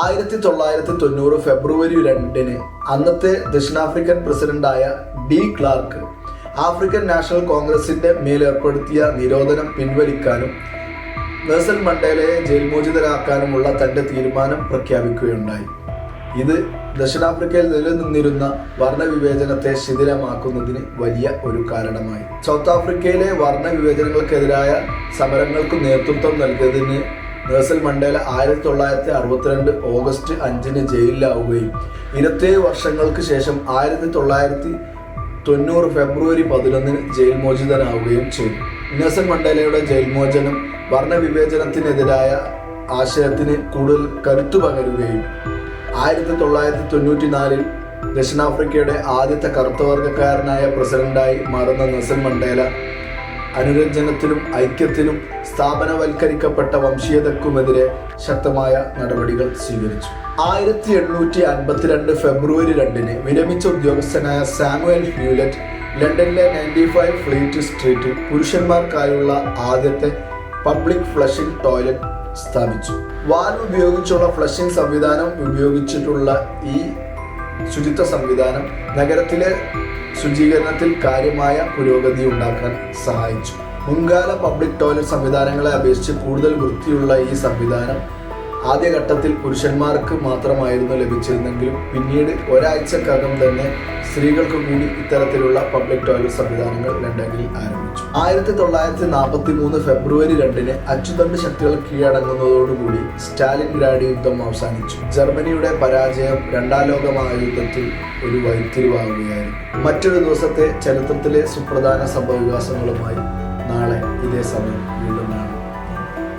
ആയിരത്തി തൊള്ളായിരത്തി തൊണ്ണൂറ് ഫെബ്രുവരി രണ്ടിന് അന്നത്തെ ദക്ഷിണാഫ്രിക്കൻ പ്രസിഡന്റായ ഡി ക്ലാർക്ക് ആഫ്രിക്കൻ നാഷണൽ കോൺഗ്രസിന്റെ മേലേർപ്പെടുത്തിയ നിരോധനം പിൻവലിക്കാനും നെൽസൺ മണ്ടേലയെ ജയിൽമോചിതരാക്കാനുമുള്ള തന്റെ തീരുമാനം പ്രഖ്യാപിക്കുകയുണ്ടായി. ഇത് ദക്ഷിണാഫ്രിക്കയിൽ നിലനിന്നിരുന്ന വർണവിവേചനത്തെ ശിഥിലമാക്കുന്നതിന് വലിയ ഒരു കാരണമായി. സൗത്ത് ആഫ്രിക്കയിലെ വർണവിവേചനങ്ങൾക്കെതിരായ സമരങ്ങൾക്ക് നേതൃത്വം നൽകിയതിന് നെൽസൺ മണ്ടേല ആയിരത്തി തൊള്ളായിരത്തി അറുപത്തിരണ്ട് ഓഗസ്റ്റ് അഞ്ചിന് ജയിലിലാവുകയും ഇരുപത്തേഴ് വർഷങ്ങൾക്ക് ശേഷം ആയിരത്തി തൊള്ളായിരത്തി തൊണ്ണൂറ് ഫെബ്രുവരി പതിനൊന്നിന് ജയിൽ മോചിതനാവുകയും ചെയ്തു. നെൽസൺ മണ്ടേലയുടെ ജയിൽ മോചനം വർണവിവേചനത്തിനെതിരായ ആശയത്തിന് കൂടുതൽ കരുത്തു പകരുകയും ആയിരത്തി തൊള്ളായിരത്തി തൊണ്ണൂറ്റി നാലിൽ ദക്ഷിണാഫ്രിക്കയുടെ ആദ്യത്തെ കറുത്തവർഗക്കാരനായ പ്രസിഡന്റായി മാറുന്ന നെൽസൺ മണ്ടേല അനുരഞ്ജനത്തിനും ഐക്യത്തിനും സ്ഥാപനവൽക്കരിക്കപ്പെട്ട വംശീയതക്കുമെതിരെ ശക്തമായ നടപടികൾ സ്വീകരിച്ചു. ആയിരത്തി എണ്ണൂറ്റി അൻപത്തിരണ്ട് ഫെബ്രുവരി രണ്ടിന് വിരമിച്ച ഉദ്യോഗസ്ഥനായ സാമുവൽ ഹ്യൂലറ്റ് ലണ്ടനിലെ നയന്റി ഫൈവ് ഫ്ലീറ്റ് സ്ട്രീറ്റിൽ പുരുഷന്മാർക്കായുള്ള ആദ്യത്തെ പബ്ലിക് ഫ്ലഷിംഗ് ടോയ്ലറ്റ് സ്ഥാപിച്ചു. വാൽവ് ഉപയോഗിച്ചുള്ള ഫ്ലഷിംഗ് സംവിധാനം ഉപയോഗിച്ചിട്ടുള്ള ഈ ശുചിത്വ സംവിധാനം നഗരത്തിലെ ശുചീകരണത്തിൽ കാര്യമായ പുരോഗതി ഉണ്ടാക്കാൻ സഹായിച്ചു. മുൻകാല പബ്ലിക് ടോയ്ലറ്റ് സംവിധാനങ്ങളെ അപേക്ഷിച്ച് കൂടുതൽ വൃത്തിയുള്ള ഈ സംവിധാനം ആദ്യഘട്ടത്തിൽ പുരുഷന്മാർക്ക് മാത്രമായിരുന്നു ലഭിച്ചിരുന്നെങ്കിലും പിന്നീട് ഒരാഴ്ചക്കകം തന്നെ സ്ത്രീകൾക്ക് കൂടി ഇത്തരത്തിലുള്ള പബ്ലിക് ടോയ്ലറ്റ് സംവിധാനങ്ങൾ ലണ്ടനിൽ ആരംഭിച്ചു. ആയിരത്തി തൊള്ളായിരത്തി നാൽപ്പത്തി മൂന്ന് ഫെബ്രുവരി രണ്ടിന് അച്ചുതണ്ട് ശക്തികൾ കീഴടങ്ങുന്നതോടുകൂടി സ്റ്റാലിൻ ഗ്രാഡ് യുദ്ധം അവസാനിച്ചു. ജർമ്മനിയുടെ പരാജയം രണ്ടാം ലോക മഹായുദ്ധത്തിൽ ഒരു വൈത്തിരിവാകുകയായിരുന്നു. മറ്റൊരു ദിവസത്തെ ചരിത്രത്തിലെ സുപ്രധാന സംഭവവികാസങ്ങളുമായി നാളെ ഇതേ സമയം വീണ്ടും